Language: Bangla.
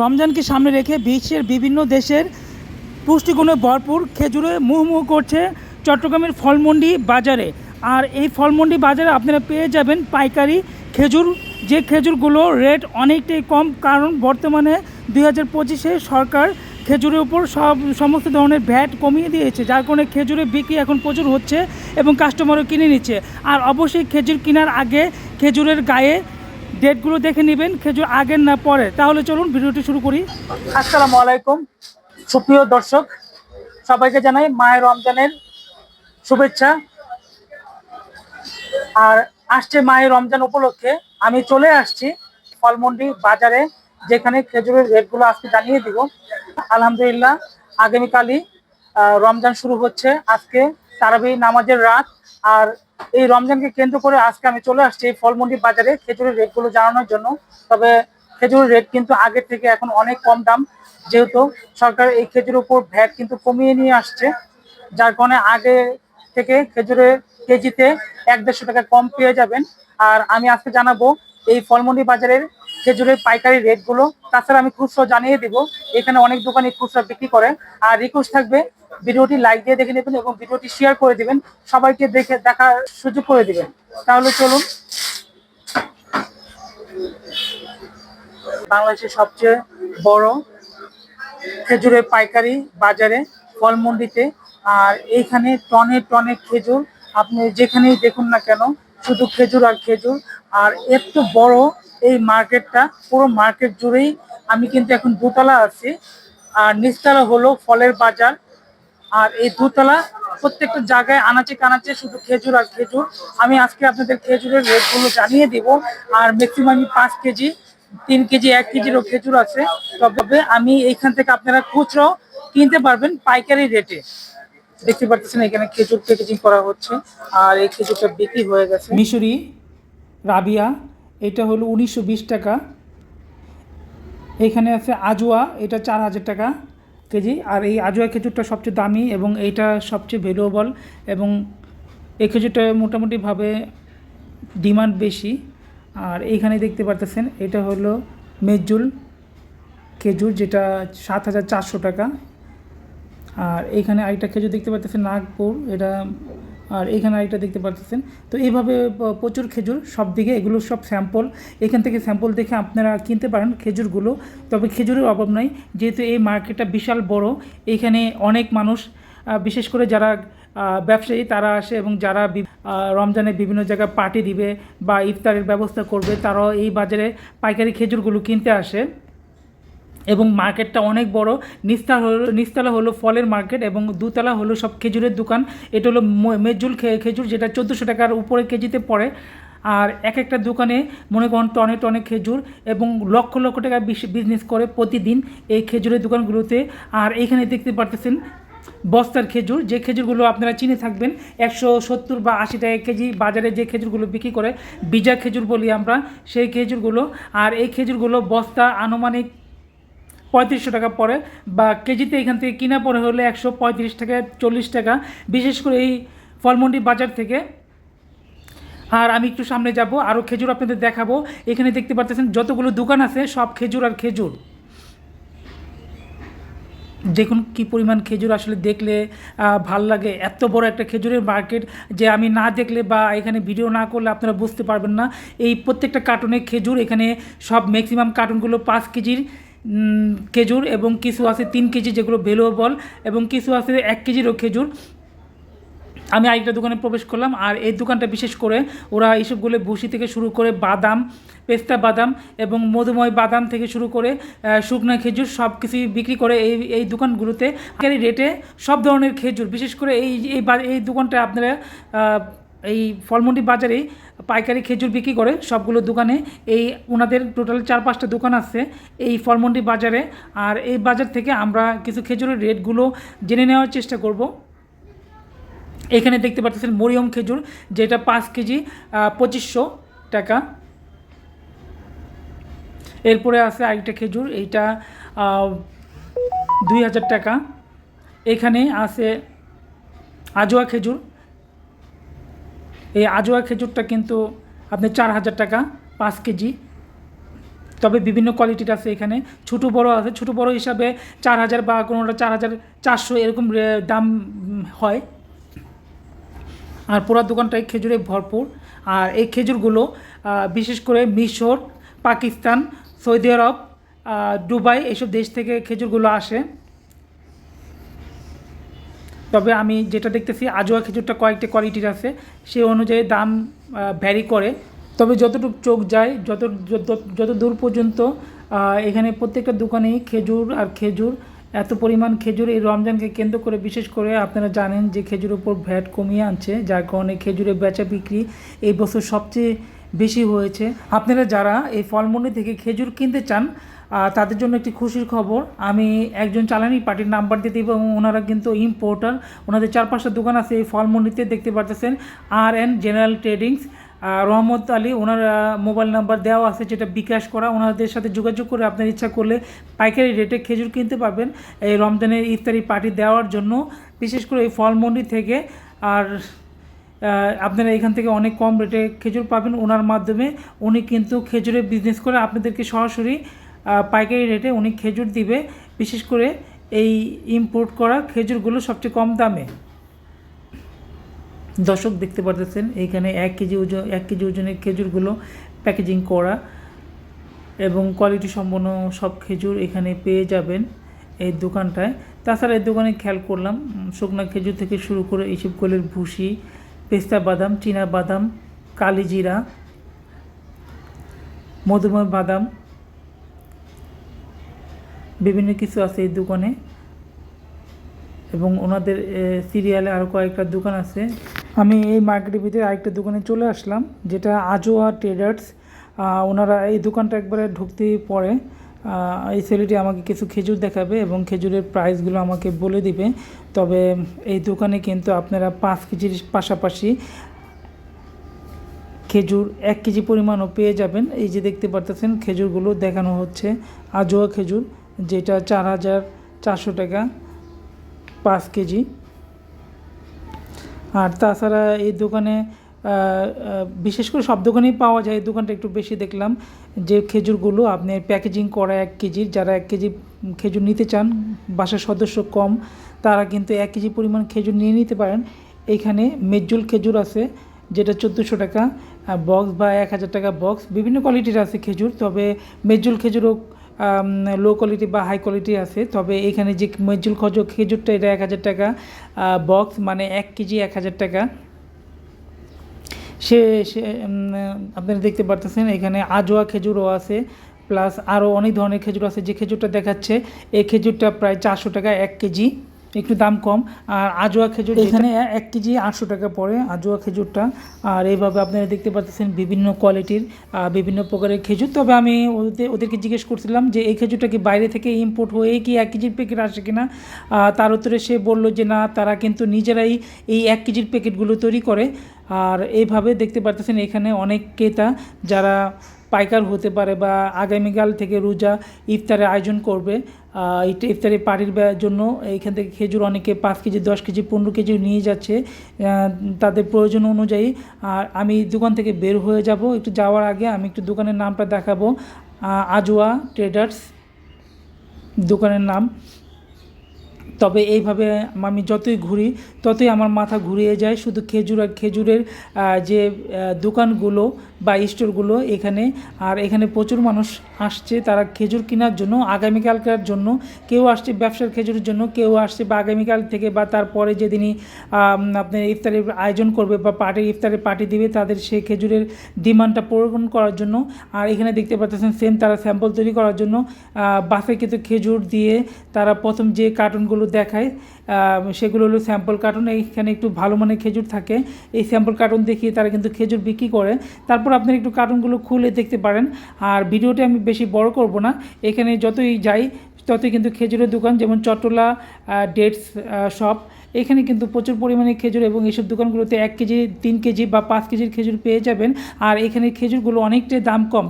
রমজানকে সামনে রেখে বিশ্বের বিভিন্ন দেশের পুষ্টিগুণে ভরপুর খেজুরে মুহুমুহু করছে চট্টগ্রামের ফলমন্ডি বাজারে। আর এই ফলমন্ডি বাজারে আপনারা পেয়ে যাবেন পাইকারি খেজুর। যে খেজুরগুলো রেট অনেকটাই কম, কারণ বর্তমানে দুই হাজার পঁচিশে সরকার খেজুরের উপর সব সমস্ত ধরনের ভ্যাট কমিয়ে দিয়েছে, যার কারণে খেজুরের বিক্রি এখন প্রচুর হচ্ছে এবং কাস্টমারও কিনে নিচ্ছে। আর অবশ্যই খেজুর কেনার আগে খেজুরের গায়ে ডেটগুলো দেখে নেবেন, খেজুর আগের না পরে। তাহলে চলুন, ভিডিওটি শুরু করি। আসসালামু আলাইকুম। সুপ্রিয় দর্শক, সবাইকে জানাই মায়ের রমজানের শুভেচ্ছা। আর আসছে মায়ের রমজান উপলক্ষে আমি চলে আসছি ফলমন্ডি বাজারে, যেখানে খেজুরের রেটগুলো আজকে জানিয়ে দিব। আলহামদুলিল্লাহ, আগামীকালই রমজান শুরু হচ্ছে। আজকে তারাবি নামাজের রাত। আর এই রমজানকে কেন্দ্র করে আজকে আমি চলে আসছি ফলমন্ডি বাজারে। খেজুরের রেটগুলো জানানোর জন্য। তবে খেজুরের রেট কিন্তু আগের থেকে এখন অনেক কম দাম। যেহেতু সরকার এই খেজুরের উপর ভ্যাট কিন্তু কমিয়ে নিয়ে আসছে। যার কারণে আগে থেকে খেজুরের কেজিতে এক দেড়শো টাকা কম পেয়ে যাবেন। আর আমি আজকে জানাব এই ফলমন্ডি বাজারের খেজুরের পাইকারি রেটগুলো। তাছাড়া আমি খুচরো জানিয়ে দিব। এখানে অনেক দোকানে খুচরা বিক্রি করে। আর রিকোয়েস্ট থাকবে ভিডিওটি লাইক দিয়ে দেখে নেবেন এবং ভিডিওটি শেয়ার করে দিবেন। সবাইকে দেখে দেখার সুযোগ করে দিবেন। তাহলে চলুন। বাংলাদেশের সবচেয়ে বড় খেজুরের পাইকারি বাজারে ফলমন্ডিতে আর এইখানে টনে টনে খেজুর, আপনি যেখানেই দেখুন না কেন, শুধু খেজুর আর খেজুর। আর এত বড় এই মার্কেটটা, পুরো মার্কেট জুড়েই আমি কিন্তু এখন দোতলা আছি। আর নিচতলা হলো ফলের বাজার। আর এই দুতলা প্রত্যেকটা জায়গায় আনাচে কানাচে শুধু খেজুর আর খেজুর। আমি আজকে আপনাদের খেজুরের রেটগুলো জানিয়ে দিব। আর ম্যাক্সিমাম পাঁচ কেজি, তিন কেজি, এক কেজিরও খেজুর আছে। তবে আমি এইখান থেকে আপনারা খুচরো কিনতে পারবেন পাইকারি রেটে। দেখতে পাচ্ছেন এখানে খেজুর প্যাকেজিং করা হচ্ছে। আর এই খেজুরটা বিক্রি হয়ে গেছে। মিশরি, রাবিয়া, এটা হলো উনিশশো বিশ টাকা। এখানে আছে আজোয়া, এটা চার হাজার টাকা। কেজি। আর এই আজোয়া খেজুরটা সবচেয়ে দামি এবং এইটা সবচেয়ে ভ্যালুয়েবল এবং এই খেজুরটা মোটামুটিভাবে ডিমান্ড বেশি। আর এইখানে দেখতে পারতেছেন, এটা হলো মেজুল খেজুর যেটা সাত হাজার চারশো টাকা। আর এইখানে আরেকটা খেজুর দেখতে পাচ্ছেন নাগপুর, এটা আর এইখানে আরেকটা দেখতে পাচ্ছেন তো এইভাবে প্রচুর খেজুর, সব দিকে এগুলো সব স্যাম্পল এখান থেকে স্যাম্পল দেখে আপনারা কিনতে পারেন খেজুরগুলো। তবে খেজুরের অভাব নাই, যেহেতু এই মার্কেটটা বিশাল বড়, এখানে অনেক মানুষ বিশেষ করে যারা ব্যবসায়ী তারা আসে এবং যারা রমজানে বিভিন্ন জায়গায় পার্টি দিবে বা ইফতারের ব্যবস্থা করবে, তারাও এই বাজারে পাইকারি খেজুরগুলো কিনতে আসে। এবং মার্কেটটা অনেক বড়। নিচতলা হলো নিচতলা হলো ফলের মার্কেট এবং দুতলা হলো সব খেজুরের দোকান। এটা হলো মেজুল খেজুর যেটা চোদ্দোশো টাকার উপরে কেজিতে পড়ে। আর এক একটা দোকানে মনে করেন টনে টনে খেজুর এবং লক্ষ লক্ষ টাকা বিজনেস করে প্রতিদিন এই খেজুরের দোকানগুলোতে। আর এখানে দেখতে পারতেছেন বস্তার খেজুর। যে খেজুরগুলো আপনারা চিনে থাকবেন, একশো সত্তর বা আশি টাকা কেজি বাজারে যে খেজুরগুলো বিক্রি করে, বিজা খেজুর বলি আমরা, সেই খেজুরগুলো। আর এই খেজুরগুলো বস্তা, আনুমানিক পঁয়ত্রিশশো টাকা পড়ে বা কেজিতে এখান থেকে কিনা পড়ে হলে একশো পঁয়ত্রিশ টাকা চল্লিশ টাকা, বিশেষ করে এই ফলমন্ডি বাজার থেকে। আর আমি একটু সামনে যাব আরও খেজুর আপনাদের দেখাবো। এখানে দেখতে পাচ্ছেন যতগুলো দোকান আছে, সব খেজুর আর খেজুর। দেখুন কি পরিমাণ খেজুর আসলে দেখলে ভালো লাগে। এত বড় একটা খেজুরের মার্কেট যে আমি না দেখলে বা এখানে ভিডিও না করলে আপনারা বুঝতে পারবেন না। এই প্রত্যেকটা কার্টুনে খেজুর, এখানে সব ম্যাক্সিমাম কার্টুনগুলো পাঁচ কেজির খেজুর এবং কিছু আছে তিন কেজি যেগুলো ভ্যালুয়েবল এবং কিছু আছে এক কেজিরও খেজুর। আমি আরেকটা দোকানে প্রবেশ করলাম আর এই দোকানটা বিশেষ করে ওরা এইসবগুলো ভুসি থেকে শুরু করে বাদাম, পেস্তা বাদাম এবং মধুময় বাদাম থেকে শুরু করে শুকনো খেজুর সব কিছুই বিক্রি করে এই এই দোকানগুলোতে। রেটে সব ধরনের খেজুর, বিশেষ করে এই এই দোকানটা আপনারা এই ফলমন্ডি বাজারে পাইকারি খেজুর বিক্রি করে সবগুলো দোকানে। এই ওনাদের টোটাল চার পাঁচটা দোকান আছে এই ফলমন্ডি বাজারে। আর এই বাজার থেকে আমরা কিছু খেজুরের রেটগুলো জেনে নেওয়ার চেষ্টা করব। এখানে দেখতে পাচ্ছেন মরিয়ম খেজুর, যেটা পাঁচ কেজি পঁচিশশো টাকা। এরপরে আছে আরেকটা খেজুর, এইটা দুই হাজার টাকা। এখানে আছে আজোয়া খেজুর এই আজোয়া খেজুরটা কিন্তু আপনি চার হাজার টাকা, পাঁচ কেজি। তবে বিভিন্ন কোয়ালিটির আছে এখানে। ছোটো বড় আছে। ছোটো বড় হিসাবে চার হাজার বা কোনোটা চার হাজার চারশো এরকম দাম হয়। আর পুরা দোকানটায় খেজুরে ভরপুর। আর এই খেজুরগুলো বিশেষ করে মিশর, পাকিস্তান, সৌদি আরব দুবাই এইসব দেশ থেকে খেজুরগুলো আসে। তবে আমি যেটা দেখতেছি আজোয়া খেজুরটা কয়েকটি কোয়ালিটির আছে সেই অনুযায়ী দাম ভ্যারি করে। তবে যতটুকু চোখ যায়, যত, যত- দূর পর্যন্ত এখানে প্রত্যেকটা দোকানেই খেজুর আর খেজুর, এত পরিমাণ খেজুর এই রমজানকে কেন্দ্র করে, বিশেষ করে আপনারা জানেন যে খেজুরের উপর ভ্যাট কমিয়ে আনছে, যার কারণে খেজুরের বেচা বিক্রি এই বছর সবচেয়ে বেশি হয়েছে। আপনারা যারা এই ফলমন্ডি থেকে খেজুর কিনতে চান তাদের জন্য একটি খুশির খবর। আমি একজন চালানি পার্টির নাম্বার দিয়ে দিব এবং ওনারা কিন্তু ইম্পোর্টার ওনাদের চার পাঁচটা দোকান আছে এই ফলমন্ডিতে দেখতে পাচ্ছেন আর এন জেনারেল ট্রেডিংস রহমত আলী, ওনার মোবাইল নাম্বার দেওয়া আছে যেটা বিকাশ করা। ওনাদের সাথে যোগাযোগ করে আপনার ইচ্ছা করলে পাইকারি রেটে খেজুর কিনতে পারবেন এই রমজানের ইফতারি পার্টি দেওয়ার জন্য। বিশেষ করে এই ফলমন্ডি থেকে আর আপনারা এখান থেকে অনেক কম রেটে খেজুর পাবেন। ওনার মাধ্যমে উনি কিন্তু খেজুরের বিজনেস করে আপনাদেরকে সরাসরি পাইকারি রেটে উনি খেজুর দিবে, বিশেষ করে এই ইম্পোর্ট করা খেজুরগুলো সবচেয়ে কম দামে। দর্শক দেখতে পারতেছেন, এইখানে এক কেজি ওজন এক কেজি ওজনের খেজুরগুলো প্যাকেজিং করা এবং কোয়ালিটি সম্পন্ন সব খেজুর এখানে পেয়ে যাবেন এই দোকানটায়। তাছাড়া এই দোকানে খেয়াল করলাম, শুকনা খেজুর থেকে শুরু করে এইসব কোলের ভুসি, পেস্তা বাদাম, চীনা বাদাম, কালিজিরা, মধুময় বাদাম বিভিন্ন কিছু আছে এই দোকানে। এবং ওনাদের সিরিয়ালে আরও কয়েকটা দোকান আছে। আমি এই মার্কেটের ভিতরে আরেকটা দোকানে চলে আসলাম, যেটা আজোয়া ট্রেডার্স। ওনারা এই দোকানটা একবারে ঢুকতে পরে এই ছেলেটি আমাকে কিছু খেজুর দেখাবে এবং খেজুরের প্রাইসগুলো আমাকে বলে দিবে। তবে এই দোকানে কিন্তু আপনারা পাঁচ কেজির পাশাপাশি খেজুর এক কেজি পরিমাণও পেয়ে যাবেন। এই যে দেখতে পারতেছেন, খেজুরগুলো দেখানো হচ্ছে, আজোয়া খেজুর। যেটা চার হাজার চারশো টাকা পাঁচ কেজি। আর তাছাড়া এই দোকানে বিশেষ করে সব দোকানেই পাওয়া যায়, এই দোকানটা একটু বেশি দেখলাম। যে খেজুরগুলো আপনি প্যাকেজিং করা এক কেজির যারা এক কেজি খেজুর নিতে চান, বাসার সদস্য কম, তারা কিন্তু এক কেজি পরিমাণ খেজুর নিয়ে নিতে পারেন। এইখানে মেজুল খেজুর আছে, যেটা চোদ্দোশো টাকা বক্স বা এক হাজার টাকা বক্স বিভিন্ন কোয়ালিটির আছে খেজুর, তবে মেজুল খেজুরও লো কোয়ালিটি বা হাই কোয়ালিটি আছে। তবে এখানে যে মজুল খজ খেজুরটা, এটা এক হাজার টাকা বক্স মানে এক কেজি এক হাজার টাকা। সে আপনারা দেখতে পারতেছেন, এখানে আজোয়া খেজুরও আছে প্লাস আরও অনেক ধরনের খেজুর আছে। যে খেজুরটা দেখাচ্ছে, এই খেজুরটা প্রায় চারশো টাকা এক কেজি। একটু দাম কম। আর আজোয়া খেজুর এখানে এক কেজি আটশো টাকা পড়ে আজোয়া খেজুরটা। আর এইভাবে আপনারা দেখতে পাচ্ছেন বিভিন্ন কোয়ালিটির বিভিন্ন প্রকারের খেজুর। তবে আমি ওদের ওদেরকে জিজ্ঞেস করছিলাম যে এই খেজুরটা কি বাইরে থেকে ইম্পোর্ট হয়ে কি এক কেজির প্যাকেট আসে কিনা? তার উত্তরে সে বলল যে না, তারা কিন্তু নিজেরাই এই এক কেজির প্যাকেটগুলো তৈরি করে। আর এইভাবে দেখতে পারতেছেন এখানে অনেক ক্রেতা যারা পাইকার হতে পারে বা আগামীকাল থেকে রোজা ইফতারের আয়োজন করবে। ইফতা- ইফতারি পার্টির জন্য এইখান থেকে খেজুর অনেকে পাঁচ কেজি, দশ কেজি, পনেরো কেজি নিয়ে যাচ্ছে। তাদের প্রয়োজন অনুযায়ী। আর আমি দোকান থেকে বের হয়ে যাব। একটু যাওয়ার আগে আমি একটু দোকানের নামটা দেখাবো। আজওয়া ট্রেডার্স দোকানের নাম। তবে এইভাবে আমি যতই ঘুরি ততই আমার মাথা ঘুরিয়ে যায়। শুধু খেজুর আর খেজুরের যে দোকানগুলো বা স্টোরগুলো এখানে আর এখানে প্রচুর মানুষ আসছে। তারা খেজুর কেনার জন্য আগামীকালকার জন্য কেউ আসছে ব্যবসার খেজুরের জন্য কেউ আসছে বা আগামীকাল থেকে বা তারপরে যেদিনই আপনার ইফতারের আয়োজন করবে বা পার্টির ইফতারের পার্টি দিবে তাদের সেই খেজুরের ডিমান্ডটা পূরণ করার জন্য। আর এখানে দেখতে পাচ্ছেন সেম তারা স্যাম্পল তৈরি করার জন্য। আহ, বাসে কিন্তু খেজুর দিয়ে তারা প্রথম যে কার্টুনগুলো দেখায়। আহ, সেগুলো হলো স্যাম্পল কার্টুন এইখানে একটু ভালো মানের খেজুর থাকে। এই স্যাম্পল কার্টুন দেখিয়ে তারা কিন্তু খেজুর বিক্রি করে। তারপর আপনারা একটু কার্টুনগুলো খুলে দেখতে পারেন। আর ভিডিওটি আমি বেশি বড় করব না। এখানে যতই যাই ততই কিন্তু খেজুরের দোকান যেমন চট্টলা ডেটস শপ এখানে কিন্তু প্রচুর পরিমাণে খেজুর এবং এইসব দোকানগুলোতে এক কেজি তিন কেজি বা পাঁচ কেজির খেজুর পেয়ে যাবেন। আর এখানে খেজুরগুলো অনেকটাই দাম কম।